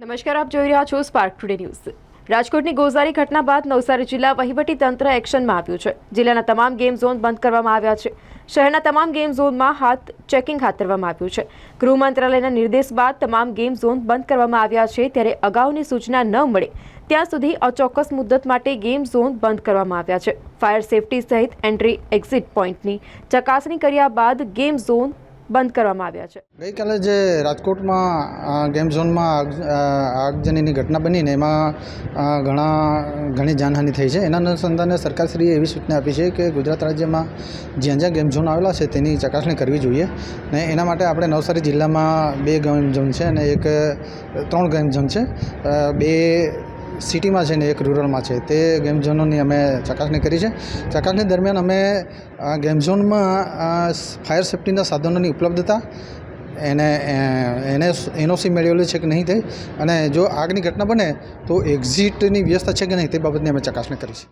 નમસ્કાર, આપ જોઈ રહ્યા છો સ્પાર્ક ટુડે ન્યૂઝ રાજકોટની ગોઝારી ઘટના બાદ નવસારી જિલ્લા વહીવટી તંત્ર એક્શનમાં આવ્યું છે. જિલ્લાના તમામ ગેમ ઝોન બંધ કરવામાં આવ્યા છે. શહેરના તમામ ગેમ ઝોનમાં હાથ, ચેકિંગ હાથ ધરવામાં આવ્યું છે. ગૃહ મંત્રાલયના નિર્દેશ બાદ તમામ ગેમ ઝોન બંધ કરવામાં આવ્યા છે ત્યારે અગાઉની સૂચના ન મળે ત્યાં સુધી અચોક્કસ મુદ્દત માટે ગેમ ઝોન બંધ કરવામાં આવ્યા છે. ફાયર સેફટી સહિત એન્ટ્રી, એક્ઝિટ પોઈન્ટની ચકાસણી કર્યા બાદ ગેમ ઝોન બંધ કરવામાં આવ્યા છે. ગઈકાલે જે રાજકોટમાં ગેમ ઝોનમાં આગ આગજનીની ઘટના બની ને એમાં ઘણા, ઘણી જાનહાનિ થઈ છે. એના અનુસંધાને સરકારશ્રીએ એવી સૂચના આપી છે કે ગુજરાત રાજ્યમાં જ્યાં જ્યાં ગેમ ઝોન આવેલા છે તેની ચકાસણી કરવી જોઈએ ને એના માટે આપણે નવસારી જિલ્લામાં બે ગેમ ઝોન છે અને એક ત્રણ ગેમ ઝોન છે. બે સિટીમાં છે ને એક રૂરલમાં છે, તે ગેમ ઝોનોની અમે ચકાસણી કરી છે. ચકાસણી દરમિયાન અમે ગેમ ઝોનમાં ફાયર સેફ્ટીના સાધનોની ઉપલબ્ધતા, એને એને, એનઓસી મેળવેલી છે કે નહીં તે, અને જો આગની ઘટના બને તો એક્ઝિટની વ્યવસ્થા છે કે નહીં તે બાબતની અમે ચકાસણી કરી છે.